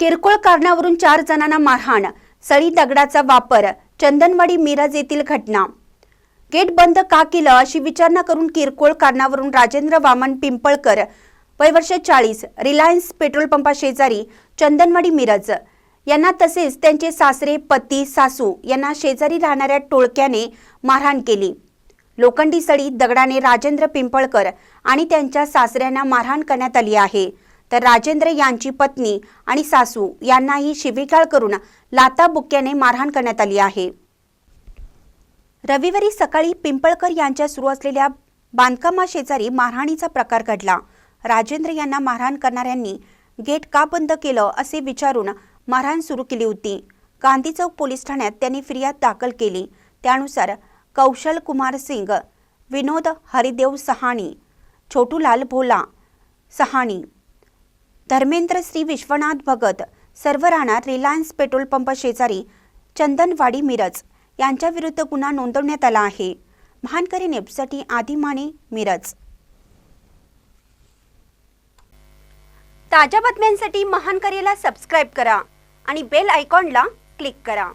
किरकोळ कारणावरून चार जणांना मारहाण सळी दगडाचा वापर चंदनवाडी मिरज येथील घटना. गेट बंद का केलं अशी विचारणा करून किरकोळ कारणावरून राजेंद्र वामन पिंपळकर वय वर्ष चाळीस रिलायन्स पेट्रोल पंपा शेजारी चंदनवाडी मिरज. यांना तसेच त्यांचे सासरे पती सासू यांना शेजारी राहणाऱ्या टोळक्याने मारहाण केली. लोखंडी सळी दगडाने राजेंद्र पिंपळकर आणि त्यांच्या सासऱ्यांना मारहाण करण्यात आली आहे. तर राजेंद्र यांची पत्नी आणि सासू यांनाही शिवीगाळ करून लाताबुक्क्याने मारहाण करण्यात आली आहे. रविवारी सकाळी पिंपळकर यांच्या सुरू असलेल्या बांधकामाशेजारी मारहाणीचा प्रकार घडला. राजेंद्र यांना मारहाण करणाऱ्यांनी गेट का बंद केलं असे विचारून मारहाण सुरू केली होती. गांधी चौक पोलीस ठाण्यात त्यांनी फिर्याद दाखल केली. त्यानुसार कौशल कुमार सिंग विनोद हरिदेव सहाणी छोटूलाल भोला सहाणी धर्मेंद्र श्री विश्वनाथ भगत सर्व राहणार रिलायन्स पेट्रोल पंप शेजारी चंदनवाडी मिरज यांच्याविरुद्ध गुन्हा नोंदवण्यात आला आहे. महानकरी नेपसाठी आदिमाने मिरज. ताज्या बातम्यांसाठी महानकरीला सबस्क्राईब करा आणि बेल आयकॉनला क्लिक करा.